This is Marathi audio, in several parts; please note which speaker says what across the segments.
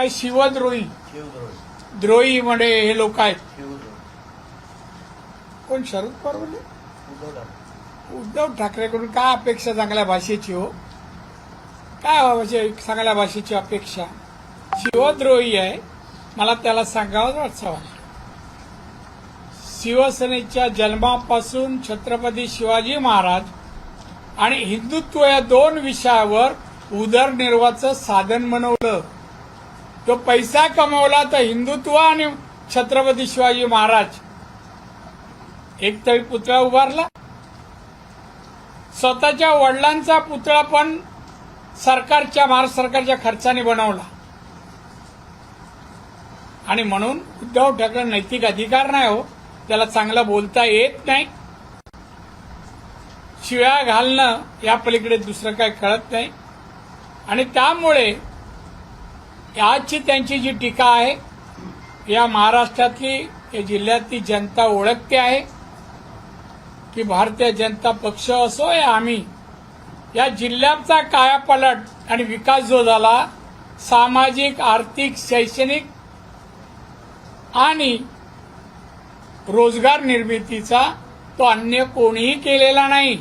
Speaker 1: काही शिवद्रोही द्रोही. म्हणे हे लोक आहेत. कोण? शरद पवार बोलले?
Speaker 2: उद्धव
Speaker 1: ठाकरेकडून काय अपेक्षा चांगल्या भाषेची हो? काय हो, म्हणजे चांगल्या भाषेची अपेक्षा? शिवद्रोही आहे. मला त्याला सांगावं वाटतं. शिवसेनेच्या जन्मापासून छत्रपती शिवाजी महाराज आणि हिंदुत्व या दोन विषयावर उदरनिर्वाहाचं साधन बनवलं. तो पैसा कमवला तर हिंदुत्व आणि छत्रपती शिवाजी महाराज. एक तरी पुतळा उभारला. स्वतःच्या वडिलांचा पुतळा पण सरकारच्या महाराष्ट्र सरकारच्या खर्चाने बनवला. आणि म्हणून उद्धव ठाकरे नैतिक अधिकार नाही हो. त्याला चांगलं बोलता येत नाही. शिव्या घालणं या पलीकडे दुसरं काही कळत नाही. आणि त्यामुळे आजची त्यांची जी टीका आहे या महाराष्ट्रातली या जिल्ह्यातली जनता ओळखते आहे की भारतीय जनता पक्ष असो या आम्ही या जिल्ह्याचा कायापालट आणि विकास जो झाला सामाजिक आर्थिक शैक्षणिक आणि रोजगार निर्मितीचा तो अन्य कोणीही केलेला नाही.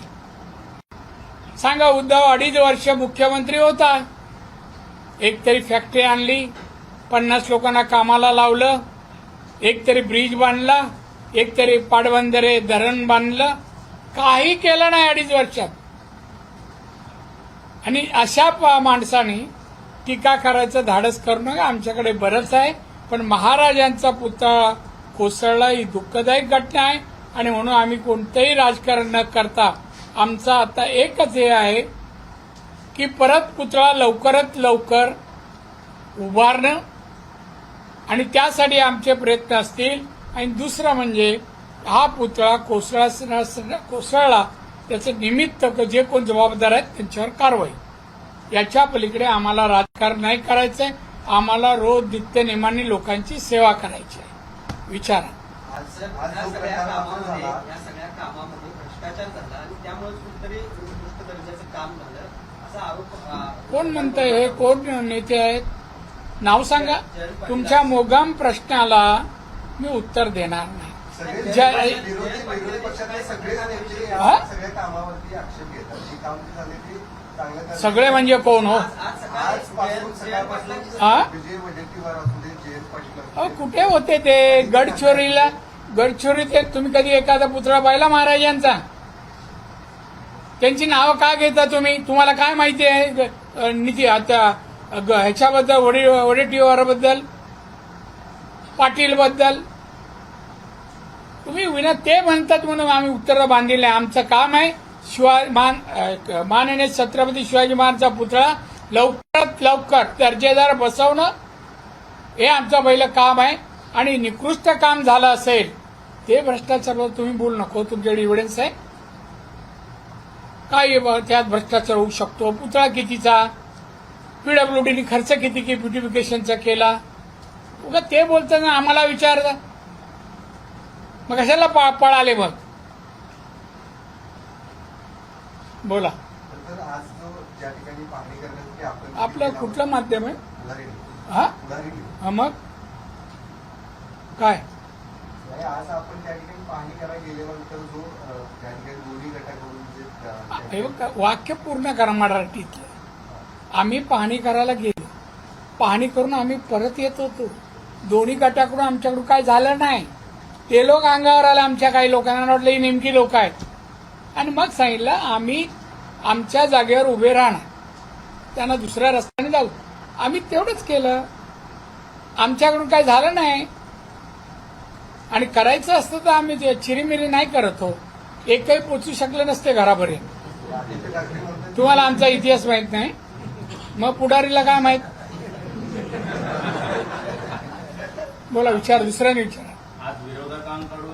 Speaker 1: सांगा उद्धव अडीच वर्ष मुख्यमंत्री होता. एक तरी फॅक्टरी आणली पन्नास लोकांना कामाला लावलं एक तरी ब्रिज बांधला एक तरी पाटबंधारे धरण बांधलं. काही केलं नाही अडीच वर्षात. आणि अशा प- माणसाने टीका करायचं धाडस करणं आमच्याकडे बरंच आहे पण महाराजांचा पुतळा कोसळला ही दुःखदायक घटना आहे. आणि म्हणून आम्ही कोणतंही राजकारण न करता आमचा आता एकच हे आहे की परत पुतळा लवकरात लवकर उभारणं आणि त्यासाठी आमचे प्रयत्न असतील. आणि दुसरं म्हणजे हा पुतळा कोसळा कोसळला त्याचं निमित्त जे कोण जबाबदार आहेत त्यांच्यावर कारवाई. याच्या पलीकडे आम्हाला राजकारण नाही करायचंय. आम्हाला रोज नित्यनेमाने लोकांची सेवा करायची आहे. विचारा.
Speaker 3: कामामध्ये भ्रष्टाचार झाला आणि त्यामुळे कुठतरी उत्कृष्ट दर्जाचं काम झालं.
Speaker 1: कोण म्हणतंय हे? कोण नेते आहेत? नाव सांगा. तुमच्या मोगाम प्रश्नाला मी उत्तर देणार नाही.
Speaker 2: सगळे ती
Speaker 1: म्हणजे कोण हो? हा? कुठे होते ते? गडचिरोलीला गडचिरोलीत एक तुम्ही कधी एखादा पुतळा पाहिला महाराजांचा? त्यांची नावं का घेता तुम्ही? तुम्हाला काय माहिती आहे? ग- निती आता ग- ह्याच्याबद्दल वडे वडेटीवाराबद्दल पाटीलबद्दल? तुम्ही विना ते म्हणतात म्हणून आम्ही उत्तर बांधलेलं आहे. आमचं काम आहे शिवाजी मान माननीय छत्रपती शिवाजी महाराजचा पुतळा लवकरात लवकर दर्जेदार बसवणं हे आमचं पहिलं काम आहे. आणि निकृष्ट काम झालं असेल ते भ्रष्टाचार तुम्ही बोलू नको तुमच्याकडे एव्हिडन्स आहे. काय त्यात भ्रष्टाचार होऊ शकतो. पुतळा कितीचा? पीडब्ल्यूडीने खर्च किती की ब्युटिफिकेशनचा केला? उगा ते बोलताना आम्हाला विचारता मग कशाला पा- पळाले मग बोला. आपलं कुठलं माध्यम आहे? हा. हा मग? काय?
Speaker 2: आज आपण त्या ठिकाणी पाहणी करायला गेल्यानंतर जो त्या ठिकाणी दोन्ही गटाकडून
Speaker 1: हे वाक्य पूर्ण करा मराठीतलं आम्ही पाहणी करायला गेलो. पाहणी करून आम्ही परत येत होतो. दोन्ही गटाकडून आमच्याकडून काय झालं नाही. ते लोक अंगावर आले आमच्या काही लोकांना वाटलं ही नेमकी लोक आहेत. आणि मग सांगितलं आम्ही आमच्या जागेवर उभे राहणार. त्यांना दुसऱ्या रस्त्याने जाऊ. आम्ही तेवढंच केलं. आमच्याकडून काय झालं नाही. आणि करायचं असतं तर आम्ही चिरीमिरी नाही करत हो. एकही पोचू शकले नसते घरापर्यंत. तुम्हाला आमचा इतिहास माहीत नाही. मग पुढारीला काय माहीत? बोला विचार दुसऱ्याने विचारा.
Speaker 4: आज विरोधकांकडून